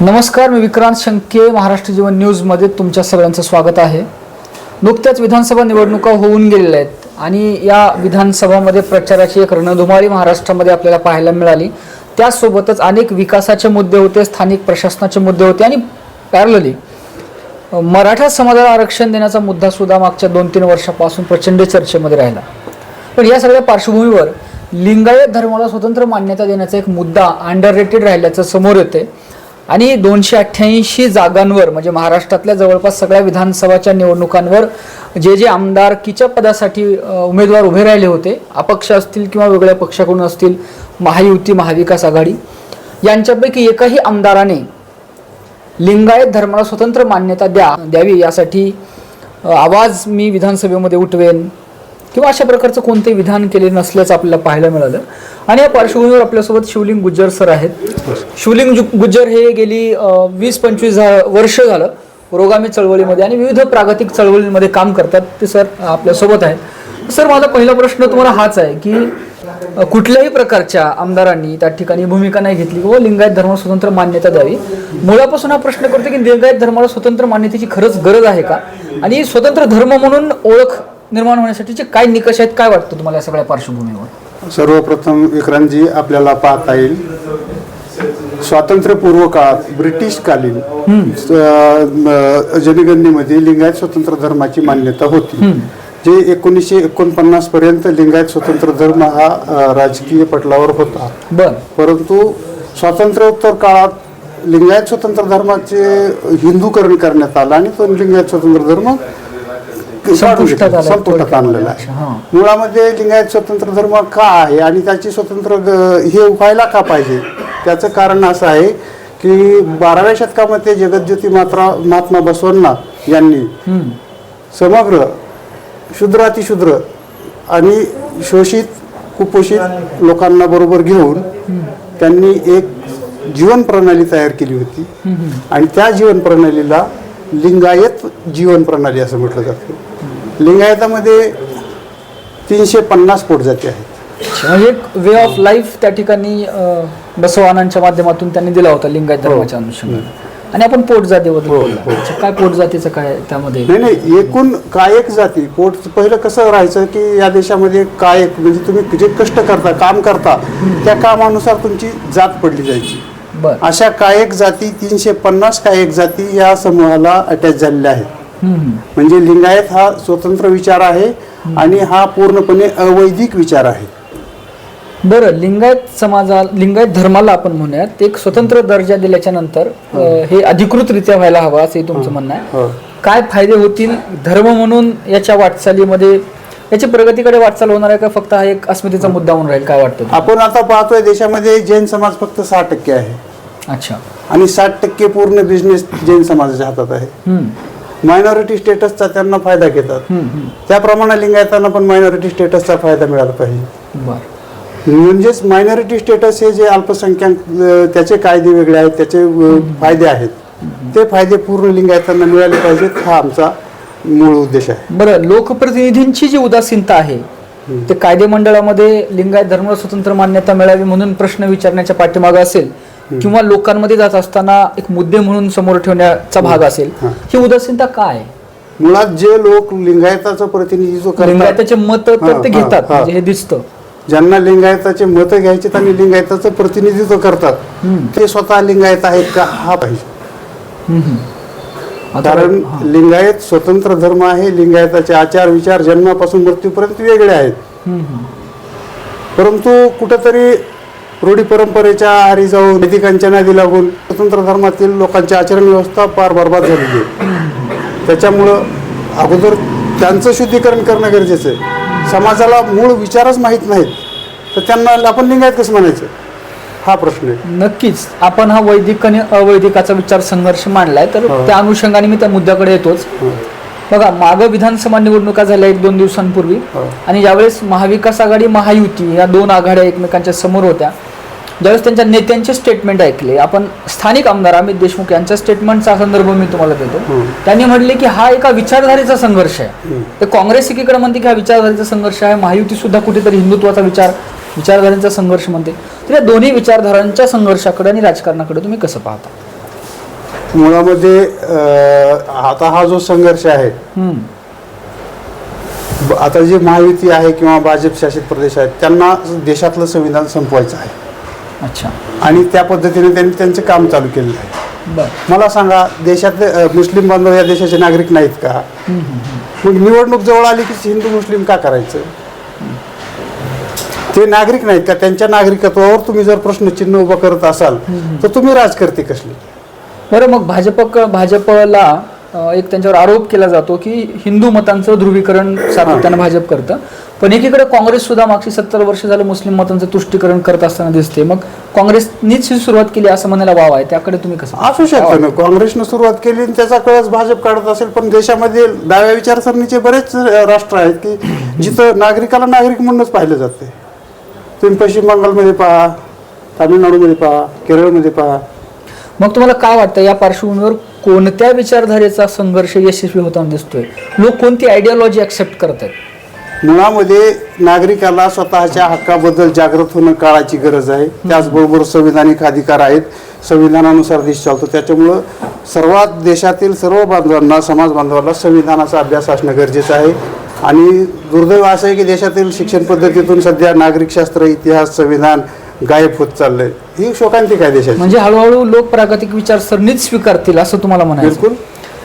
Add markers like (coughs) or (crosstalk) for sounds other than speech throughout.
नमस्कार मी विक्रांत शंके महाराष्ट्र जीवन न्यूजमध्ये तुमच्या सगळ्यांचं स्वागत आहे. नुकत्याच विधानसभा निवडणुका होऊन गेलेल्या आहेत आणि या विधानसभामध्ये प्रचाराची एक रणधुमाळी महाराष्ट्रामध्ये आपल्याला पाहायला मिळाली. त्यासोबतच अनेक विकासाचे मुद्दे होते स्थानिक प्रशासनाचे मुद्दे होते आणि पॅरलली मराठा समाजाला आरक्षण देण्याचा मुद्दा सुद्धा मागच्या दोन तीन वर्षापासून प्रचंड चर्चेमध्ये राहिला. पण या सगळ्या पार्श्वभूमीवर लिंगायत धर्माला स्वतंत्र मान्यता देण्याचा एक मुद्दा अंडर रेटेड राहिल्याचं समोर येते आणि दोनशे अठ्ठ्याऐंशी जागांवर म्हणजे महाराष्ट्रातल्या जवळपास सगळ्या विधानसभाच्या निवडणुकांवर जे जे आमदारकीच्या पदासाठी उमेदवार उभे राहिले होते अपक्ष असतील किंवा वेगळ्या पक्षाकडून असतील महायुती महाविकास आघाडी यांच्यापैकी एकाही आमदाराने लिंगायत धर्माला स्वतंत्र मान्यता द्या द्यावी यासाठी आवाज मी विधानसभेमध्ये उठवेन किंवा अशा प्रकारचं कोणते विधान केले नसल्याचं आपल्याला पाहायला मिळालं. आणि या पार्श्वभूमीवर आपल्यासोबत शिवलिंग गुज्जर सर आहेत. शिवलिंग जु- गुज्जर हे गेली वीस पंचवीस झा- वर्ष झालं पुरोगामी चळवळीमध्ये आणि विविध प्रागतिक चळवळींमध्ये काम करतात. ते सर आपल्यासोबत आहेत. सर माझा पहिला प्रश्न तुम्हाला हाच आहे की कुठल्याही प्रकारच्या आमदारांनी त्या ठिकाणी भूमिका नाही घेतली व लिंगायत धर्माला स्वतंत्र मान्यता द्यावी. मुळापासून हा प्रश्न करतो की लिंगायत धर्माला स्वतंत्र मान्यतेची खरंच गरज आहे का? आणि स्वतंत्र धर्म म्हणून ओळख निर्माण होण्यासाठीचे काय निकष आहेत? काय वाटतं तुम्हाला या सगळ्या पार्श्वभूमीवर? सर्वप्रथम विक्रांतजी आपल्याला पाहता येईल. स्वातंत्र्यपूर्व काळात ब्रिटिशकालीन जनगणनेमध्ये लिंगायत स्वतंत्र धर्माची मान्यता होती. जे एकोणीसशे एकोणपन्नास पर्यंत लिंगायत स्वतंत्र धर्म हा राजकीय पटलावर होता. परंतु स्वातंत्र्योत्तर काळात लिंगायत स्वतंत्र धर्माचे हिंदूकरण करण्यात आलं आणि तो लिंगायत स्वतंत्र धर्म संपुष्टात आला. संपुष्टात आणलेला हां. आहे. मुळामध्ये लिंगायत स्वतंत्र धर्म का आहे आणि त्याची स्वतंत्र ग- हे व्हायला का पाहिजे? त्याचं कारण असं आहे की बाराव्या शतकामध्ये जगज्योती मात्रा महात्मा बसवण्णा यांनी हम्म. समग्र शूद्र अतिशूद्र आणि शोषित कुपोषित लोकांना बरोबर घेऊन त्यांनी एक जीवन प्रणाली तयार केली होती. आणि त्या जीवन प्रणालीला लिंगायत जीवन प्रणाली असं म्हटलं जातं. लिंगायतामध्ये तीनशे पन्नास पोटजाती आहेत. म्हणजे एक वे ऑफ लाईफ त्या ठिकाणी अ, बसवानांच्या माध्यमातून त्यांनी दिला होता लिंगायत धर्माच्या अनुषंगाने. आणि आपण पोटजातीबद्दल बोललो. अच्छा, काय पोटजातीचं काय त्यामध्ये? नाही नाही एकूण कायक जाती. पोट पहिलं कसं राहायचं की या देशामध्ये कायक म्हणजे तुम्ही जे कष्ट करता काम करता त्या कामानुसार तुमची जात पडली जायची. बर. अशा कायक जाती तीनशे पन्नास कायक जाती या समूहाला अटॅच झालेल्या आहेत. म्हणजे लिंगायत हा स्वतंत्र विचार आहे आणि हा पूर्णपणे अवैदिक विचार आहे. बरं लिंगायत समाजा लिंगायत धर्माला आपण म्हणूयात. एक स्वतंत्र दर्जा दिल्याच्या नंतर हे. अधिकृतरित्या व्हायला हवा असंही तुमचं म्हणणं आहे. हो. काय फायदे होतील धर्म म्हणून याच्या वाटचालीमध्ये? याची प्रगतीकडे वाटचाल होणार आहे का? फक्त हा एक अस्मितेचा मुद्दा म्हणून राहील. काय वाटतं आपण आता पाहतोय देशामध्ये जैन समाज फक्त सहा टक्के आहे. अच्छा. आणि साठ टक्के पूर्ण बिझनेस जैन समाजाच्या हातात आहे. मायनॉरिटी स्टेटसचा त्यांना फायदा घेतात. त्याप्रमाणे लिंगायतांना पण मायनॉरिटी स्टेटसचा फायदा मिळाला पाहिजे. बरं. म्हणजेच मायनॉरिटी स्टेटस हे जे अल्पसंख्याक त्याचे कायदे वेगळे आहेत त्याचे फायदे आहेत. ते फायदे पूर्ण लिंगायतांना मिळाले पाहिजेत हा आमचा मूळ उद्देश आहे. बरं लोकप्रतिनिधींची जी उदासीनता आहे ते कायदे मंडळामध्ये लिंगायत धर्माला स्वतंत्र मान्यता मिळावी म्हणून प्रश्न विचारण्याच्या पाठीमागे असेल किंवा लोकांमध्ये जात असताना एक मुद्दे म्हणून समोर ठेवण्याचा भाग असेल हां. उदासीनता काय मुळात जे लोक लिंगायताचं प्रतिनिधित्व करतात लिंगायताचे मत तर ते घेतात हां. म्हणजे हे दिसतं ज्यांना लिंगायताचे मत घ्यायचे आणि लिंगायताचं प्रतिनिधित्व करतात. ते स्वतः लिंगायत आहेत का हा पाहिजे कारण. लिंगायत स्वतंत्र धर्म आहे लिंगायताचे आचार विचार जन्मापासून मृत्यूपर्यंत वेगळे आहेत. परंतु कुठंतरी रूढी परंपरेच्या आहारी जाऊन नैतिकांच्या नादी लागून स्वतंत्र धर्मातील लोकांची आचरण व्यवस्था फार बरबाद झालेली आहे. त्याच्यामुळं अगोदर त्यांचं शुद्धीकरण करणं गरजेचं आहे. समाजाला मूळ विचारच माहीत नाहीत. तर त्यांना आपण लिंगायत कसं म्हणायचं? हा प्रश्न आहे. नक्कीच. आपण हा वैदिक आणि अवैदिकाचा विचार संघर्ष मांडलाय तर. त्या अनुषंगाने मी त्या मुद्द्याकडे येतोच. बघा मागं विधानसभा निवडणुका झाल्या एक दोन दिवसांपूर्वी. आणि ज्यावेळेस महाविकास आघाडी महायुती या दोन आघाड्या एकमेकांच्या समोर होत्या. ज्यावेळेस त्यांच्या नेत्यांचे स्टेटमेंट ऐकले आपण स्थानिक आमदार अमित देशमुख यांच्या स्टेटमेंटचा संदर्भ मी तुम्हाला देतो. त्यांनी म्हटले की हा एका विचारधारेचा संघर्ष आहे. ते काँग्रेस एकीकडे म्हणते की हा विचारधारेचा संघर्ष आहे महायुती सुद्धा कुठेतरी हिंदुत्वाचा विचार विचारधारेचा संघर्ष म्हणते. तर या दोन्ही विचारधारांच्या संघर्षाकडे आणि राजकारणाकडे तुम्ही कसं पाहता? मुळामध्ये आता हा जो संघर्ष आहे आता जे महायुती आहे किंवा भाजप शासित प्रदेश आहेत त्यांना देशातलं संविधान संपवायचं आहे. अच्छा. आणि त्या पद्धतीने त्यांनी त्यांचं काम चालू केलेलं आहे. मला सांगा देशातले अ, मुस्लिम बांधव या देशाचे नागरिक नाहीत का? मग निवडणूक जवळ आली की हिंदू मुस्लिम का करायचं? ते नागरिक नाहीत का? त्यांच्या नागरिकत्वावर तुम्ही जर प्रश्नचिन्ह उभं करत असाल तर तुम्ही राजकर्ते कसले? बरं मग भाजप भाजपला अ, एक त्यांच्यावर आरोप केला जातो की हिंदू मतांचं ध्रुवीकरण सातत्यानं भाजप करतं. पण एकीकडे काँग्रेस सुद्धा मागची सत्तर वर्ष झालं मुस्लिम मतांचं तुष्टीकरण करत असताना दिसते मग काँग्रेसनीच ही सुरुवात केली असं म्हणायला वाव आहे. त्याकडे तुम्ही कसं असू शकतं ना. काँग्रेसनं सुरुवात केली आणि त्याचा कळस भाजप काढत असेल पण देशामध्ये डाव्या विचारसरणीचे बरेच राष्ट्र आहेत की जिथं नागरिकाला नागरिक म्हणूनच पाहिलं जाते तुम्ही पश्चिम बंगालमध्ये पहा तामिळनाडूमध्ये पहा केरळमध्ये पहा. मग तुम्हाला काय वाटतं? या पार्श्वभूमीवर कोणत्या विचारधारेचा संघर्ष यशस्वी होताना दिसतोय? लोक कोणती आयडियोलॉजी ऍक्सेप्ट करत आहेत मुळामध्ये नागरिकाला स्वतःच्या हक्काबद्दल जागृत होणं काळाची गरज आहे. त्याचबरोबर संविधानिक अधिकार आहेत. संविधानानुसार देश चालतो. त्याच्यामुळं सर्वात देशातील सर्व बांधवांना समाज बांधवांना संविधानाचा अभ्यास असणं गरजेचं आहे. आणि दुर्दैव असं आहे की देशातील शिक्षण पद्धतीतून सध्या नागरिकशास्त्र इतिहास संविधान गायब होत चाललंय. ही शोकांतिक आहे देशाची? म्हणजे हळूहळू लोक प्रागतिक विचारसरणीच स्वीकारतील असं तुम्हाला म्हणायचं बिलकुल.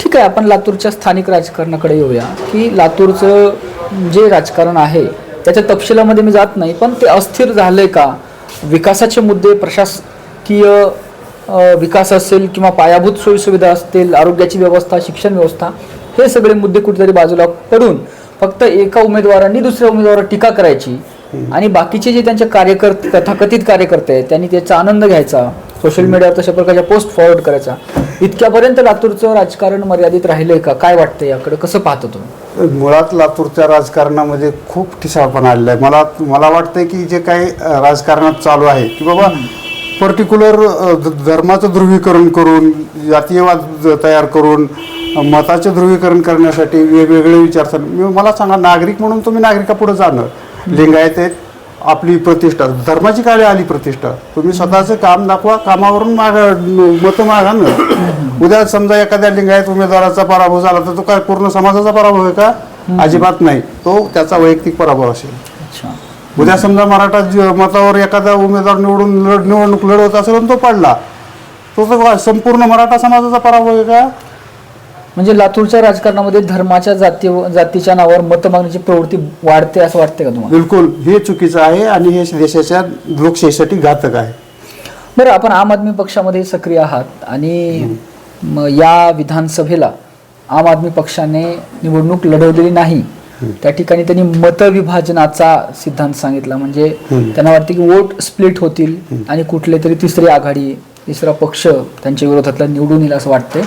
ठीक आहे आपण लातूरच्या स्थानिक राजकारणाकडे येऊया. की लातूरचं जे राजकारण आहे त्याच्या तपशिलामध्ये मी जात नाही पण ते अस्थिर झालंय का? विकासाचे मुद्दे प्रशासकीय विकास असेल किंवा पायाभूत सोयीसुविधा असतील आरोग्याची व्यवस्था शिक्षण व्यवस्था हे सगळे मुद्दे कुठेतरी बाजूला पडून फक्त एका उमेदवारांनी दुसऱ्या उमेदवारावर टीका करायची आणि बाकीचे जे त्यांचे कार्यकर्ते तथाकथित कार्यकर्ते आहेत त्यांनी त्याचा आनंद घ्यायचा सोशल मीडियावर तशा प्रकारच्या पोस्ट फॉरवर्ड करायचा. इतक्यापर्यंत लातूरचं राजकारण मर्यादित राहिलंय का? काय वाटतं याकडे? कसं पाहतो तुम्ही? मुळात लातूरच्या राजकारणामध्ये खूप ठिसाळपणा आलेला आहे. मला मला वाटतंय की जे काही राजकारणात चालू आहे की बाबा पर्टिक्युलर धर्माचं ध्रुवीकरण करून जातीयवाद तयार करून मताचे ध्रुवीकरण करण्यासाठी वेगवेगळे विचार मला सांगा नागरिक म्हणून तुम्ही नागरिकापुढे जाणं लिंगायत आहेत आपली प्रतिष्ठा. धर्माची काय आली प्रतिष्ठा. तुम्ही स्वतःचं काम दाखवा कामावरून माग मतं मागा ना. (coughs) उद्या समजा एखाद्या लिंगायत उमेदवाराचा पराभव झाला तर तो काय पूर्ण समाजाचा पराभव आहे का? अजिबात नाही. तो त्याचा वैयक्तिक पराभव असेल. उद्या समजा मराठा मतावर एखादा उमेदवार निवडून निवडणूक लढवत असेल आणि तो पडला तो संपूर्ण मराठा समाजाचा पराभव आहे का? म्हणजे लातूरच्या राजकारणामध्ये धर्माच्या जाती जातीच्या नावावर मत मागण्याची प्रवृत्ती वाढते असं वाटते का तुम्हाला? बिलकुल. हे चुकीचं आहे आणि हे देशाच्या लोकशाहीसाठी घातक आहे. बरं आपण आम आदमी पक्षामध्ये सक्रिय आहात आणि या विधानसभेला आम आदमी पक्षाने निवडणूक लढवलेली नाही. त्या ठिकाणी त्यांनी मतविभाजनाचा सिद्धांत सांगितला. म्हणजे त्यांना वाटते की वोट स्प्लिट होतील आणि कुठले तरी तिसरी आघाडी तिसरा पक्ष त्यांच्या विरोधातला निवडून येईल असं वाटतंय.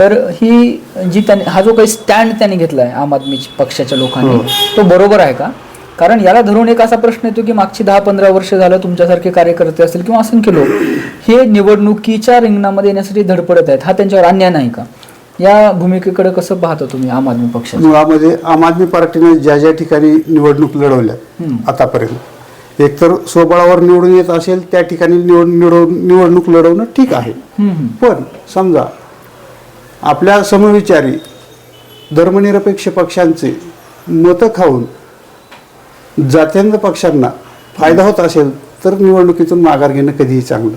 तर ही जी त्यांनी हा जो काही स्टँड त्यांनी घेतला आहे आम आदमी पक्षाच्या लोकांनी तो बरोबर आहे का? कारण याला धरून एक असा प्रश्न येतो की मागची दहा पंधरा वर्ष झालं तुमच्यासारखे कार्यकर्ते असतील किंवा असंख्य लोक हे निवडणुकीच्या रिंगणामध्ये येण्यासाठी धडपडत आहेत हा त्यांच्यावर अन्याय नाही का? या भूमिकेकडे कसं पाहता तुम्ही आम आदमी पक्षाचं? मुळामध्ये आम आदमी पार्टीने ज्या ज्या ठिकाणी निवडणूक लढवल्या आतापर्यंत एकतर स्वबळावर निवडून येत असेल त्या ठिकाणी निवड निवड- निवडणूक लढवणं ठीक आहे. पण समजा आपल्या समविचारी धर्मनिरपेक्ष पक्षांचे मतं खाऊन जातीय पक्षांना फायदा होत असेल तर निवडणुकीतून माघार घेणं कधीही चांगलं.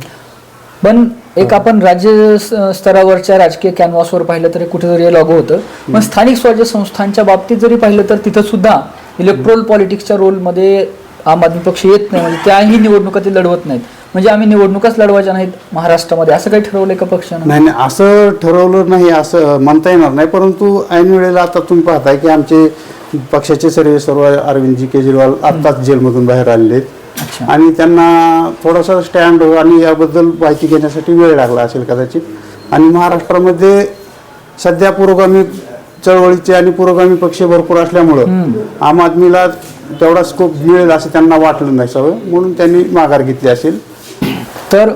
पण एक आपण राज्य स्तरावरच्या राजकीय कॅनव्हासवर पाहिलं तर कुठेतरी लागू होतं. पण स्थानिक स्वराज्य संस्थांच्या बाबतीत जरी पाहिलं तर तिथं सुद्धा इलेक्ट्रोल पॉलिटिक्सच्या रोलमध्ये आम आदमी पक्ष येत नाही. म्हणजे त्याही निवडणुका ते लढवत नाहीत. म्हणजे आम्ही निवडणुकाच लढवायच्या नाहीत महाराष्ट्रामध्ये. असं काही ठरवलंय का पक्षानं नाही नाही असं ठरवलं नाही असं म्हणता येणार नाही. परंतु ऐन वेळेला आता तुम्ही पाहताय की आमचे पक्षाचे सर्व सर्व अरविंदजी केजरीवाल आत्ताच जेलमधून बाहेर आलेले आहेत. आणि त्यांना थोडासा स्टँड आणि याबद्दल माहिती घेण्यासाठी वेळ लागला असेल कदाचित. आणि महाराष्ट्रामध्ये सध्या पुरोगामी चळवळीचे आणि पुरोगामी पक्ष भरपूर असल्यामुळं आम आदमीला तेवढा स्कोप मिळेल असं त्यांना वाटलं नाही सवय म्हणून त्यांनी माघार घेतली असेल. तर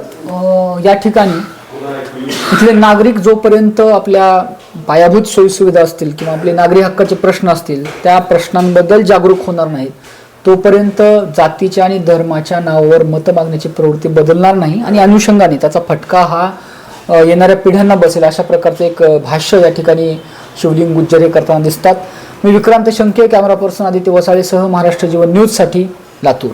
या ठिकाणी इथले नागरिक जोपर्यंत आपल्या पायाभूत सोयीसुविधा असतील किंवा आपले नागरी हक्काचे प्रश्न असतील त्या प्रश्नांबद्दल जागरूक होणार नाहीत तोपर्यंत जातीच्या आणि धर्माच्या नावावर मतं मागण्याची प्रवृत्ती बदलणार नाही आणि अनुषंगाने त्याचा फटका हा येणाऱ्या पिढ्यांना बसेल अशा प्रकारचं एक भाष्य या ठिकाणी शिवलिंग गुज्जर हे करताना दिसतात. मी विक्रांत शंके कॅमेरा पर्सन आदित्य वसाळेसह महाराष्ट्र जीवन न्यूजसाठी लातूर.